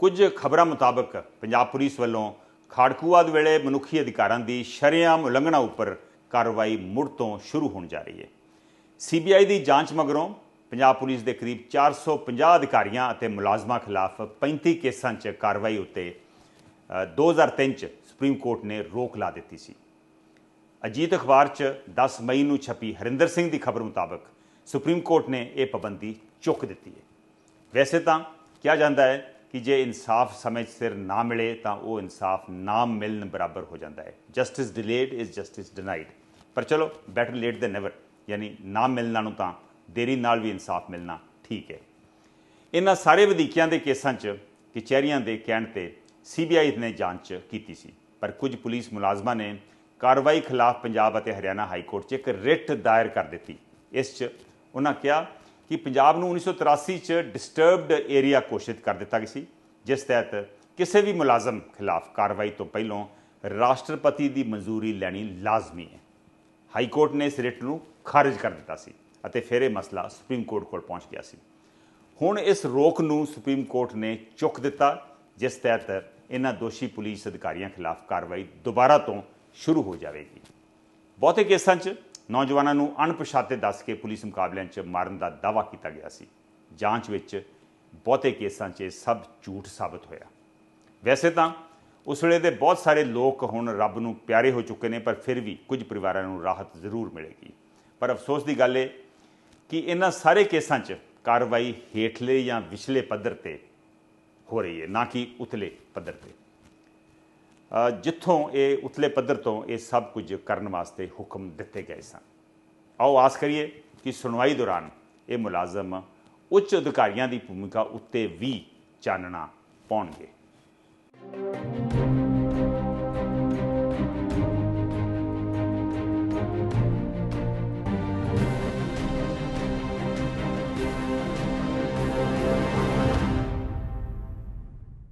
ਕੁਝ ਖਬਰਾਂ ਮੁਤਾਬਕ ਪੰਜਾਬ ਪੁਲਿਸ ਵੱਲੋਂ ਖਾੜਕੂਵਾਦ ਵੇਲੇ ਮਨੁੱਖੀ ਅਧਿਕਾਰਾਂ ਦੀ ਸ਼ਰੇਆਮ ਉਲੰਘਣਾ ਉੱਪਰ ਕਾਰਵਾਈ ਮੁੜ ਤੋਂ ਸ਼ੁਰੂ ਹੋਣ ਜਾ ਰਹੀ ਹੈ। ਸੀਬੀਆਈ ਦੀ ਜਾਂਚ ਮਗਰੋਂ ਪੰਜਾਬ ਪੁਲਿਸ ਦੇ ਕਰੀਬ 450 ਅਧਿਕਾਰੀਆਂ ਅਤੇ ਮੁਲਾਜ਼ਮਾਂ ਖਿਲਾਫ 35 ਕੇਸਾਂ 'ਚ ਕਾਰਵਾਈ ਉੱਤੇ ਅ, 2003 'ਚ ਸੁਪਰੀਮ ਕੋਰਟ ਨੇ ਰੋਕ ਲਾ ਦਿੱਤੀ ਸੀ। ਅਜੀਤ ਅਖਬਾਰ 'ਚ 10 ਮਈ ਨੂੰ ਛਪੀ ਹਰਿੰਦਰ ਸਿੰਘ ਦੀ ਖਬਰ ਮੁਤਾਬਕ ਸੁਪਰੀਮ ਕੋਰਟ ਨੇ ਇਹ ਪਾਬੰਦੀ ਚੁੱਕ ਦਿੱਤੀ ਹੈ। ਵੈਸੇ ਤਾਂ ਕਿਹਾ ਜਾਂਦਾ ਹੈ ਕਿ ਜੇ ਇਨਸਾਫ ਸਮੇਂ ਸਿਰ ਨਾ ਮਿਲੇ ਤਾਂ ਉਹ ਇਨਸਾਫ ਨਾ ਮਿਲਣ ਬਰਾਬਰ ਹੋ ਜਾਂਦਾ ਹੈ। Justice delayed is justice denied ਪਰ ਚਲੋ ਬੈਟਰ ਲੇਟ ਦੈਨ ਨੈਵਰ ਯਾਨੀ ਨਾ ਮਿਲਣਾ ਨੂੰ ਤਾਂ ਦੇਰੀ ਨਾਲ ਵੀ ਇਨਸਾਫ ਮਿਲਣਾ ਠੀਕ ਹੈ। ਇਹਨਾਂ ਸਾਰੇ ਵਧੀਕੀਆਂ ਦੇ ਕੇਸਾਂ 'ਚ ਕਚਹਿਰੀਆਂ ਦੇ ਕਹਿਣ ਤੇ ਸੀਬੀਆਈ ਨੇ ਜਾਂਚ ਕੀਤੀ ਸੀ। ਪਰ ਕੁਝ ਪੁਲਿਸ ਮੁਲਾਜ਼ਮਾਂ ਨੇ ਕਾਰਵਾਈ ਖਿਲਾਫ ਪੰਜਾਬ ਅਤੇ ਹਰਿਆਣਾ ਹਾਈ ਕੋਰਟ 'ਚ ਇੱਕ ਰਿਟ ਦਾਇਰ ਕਰ ਦਿੱਤੀ। ਇਸ 'ਚ ਉਹਨਾਂ ਕਿਹਾ ਕਿ ਪੰਜਾਬ ਨੂੰ 1983 'ਚ ਡਿਸਟਰਬਡ ਏਰੀਆ ਘੋਸ਼ਿਤ ਕਰ ਦਿੱਤਾ ਗਿਆ ਸੀ, ਜਿਸ ਤਹਿਤ ਕਿਸੇ ਵੀ ਮੁਲਾਜ਼ਮ ਖਿਲਾਫ ਕਾਰਵਾਈ ਤੋਂ ਪਹਿਲਾਂ ਰਾਸ਼ਟਰਪਤੀ ਦੀ ਮਨਜ਼ੂਰੀ ਲੈਣੀ ਲਾਜ਼ਮੀ ਹੈ। ਹਾਈ ਕੋਰਟ ਨੇ ਇਸ ਰਿਟ ਨੂੰ ਖਾਰਜ ਕਰ ਦਿੱਤਾ ਸੀ ਅਤੇ ਫਿਰ ਇਹ ਮਸਲਾ ਸੁਪਰੀਮ ਕੋਰਟ ਕੋਲ ਪਹੁੰਚ ਗਿਆ ਸੀ। ਹੁਣ ਇਸ ਰੋਕ ਨੂੰ ਸੁਪਰੀਮ ਕੋਰਟ ਨੇ ਚੁੱਕ ਦਿੱਤਾ, ਜਿਸ ਤਹਿਤ ਇਹਨਾਂ ਦੋਸ਼ੀ ਪੁਲਿਸ ਅਧਿਕਾਰੀਆਂ ਖਿਲਾਫ ਕਾਰਵਾਈ ਦੁਬਾਰਾ ਤੋਂ ਸ਼ੁਰੂ ਹੋ ਜਾਵੇਗੀ। ਬਹੁਤੇ ਕੇਸਾਂ 'ਚ ਨੌਜਵਾਨਾਂ ਨੂੰ ਅਣਪਛਾਤੇ ਦੱਸ ਕੇ ਪੁਲਿਸ ਮੁਕਾਬਲਿਆਂ 'ਚ ਮਾਰਨ ਦਾ ਦਾਅਵਾ ਕੀਤਾ ਗਿਆ ਸੀ। ਜਾਂਚ ਵਿੱਚ ਬਹੁਤੇ ਕੇਸਾਂ 'ਚ ਇਹ ਸਭ ਝੂਠ ਸਾਬਤ ਹੋਇਆ। ਵੈਸੇ ਤਾਂ ਉਸ ਵੇਲੇ ਦੇ ਬਹੁਤ ਸਾਰੇ ਲੋਕ ਹੁਣ ਰੱਬ ਨੂੰ ਪਿਆਰੇ ਹੋ ਚੁੱਕੇ ਨੇ, ਪਰ ਫਿਰ ਵੀ ਕੁਝ ਪਰਿਵਾਰਾਂ ਨੂੰ ਰਾਹਤ ਜ਼ਰੂਰ ਮਿਲੇਗੀ। ਪਰ ਅਫਸੋਸ ਦੀ ਗੱਲ ਇਹ ਕਿ ਇਹਨਾਂ ਸਾਰੇ ਕੇਸਾਂ 'ਚ ਕਾਰਵਾਈ ਹੇਠਲੇ ਜਾਂ ਵਿਚਲੇ ਪੱਧਰ ਤੇ ਹੋ ਰਹੀ ਹੈ, ਨਾ ਕਿ ਉਤਲੇ ਪੱਧਰ ਤੇ। ਜਿੱਥੋਂ ਇਹ ਉਤਲੇ ਪੱਧਰ ਤੋਂ ਇਹ ਸਭ ਕੁਝ ਕਰਨ ਵਾਸਤੇ ਹੁਕਮ ਦਿੱਤੇ ਗਏ ਸਨ। ਆਓ ਆਸ ਕਰੀਏ ਕਿ ਸੁਣਵਾਈ ਦੌਰਾਨ ਇਹ ਮੁਲਾਜ਼ਮ ਉੱਚ ਅਧਿਕਾਰੀਆਂ ਦੀ ਭੂਮਿਕਾ ਉੱਤੇ ਵੀ ਚਾਨਣਾ ਪਾਉਣਗੇ।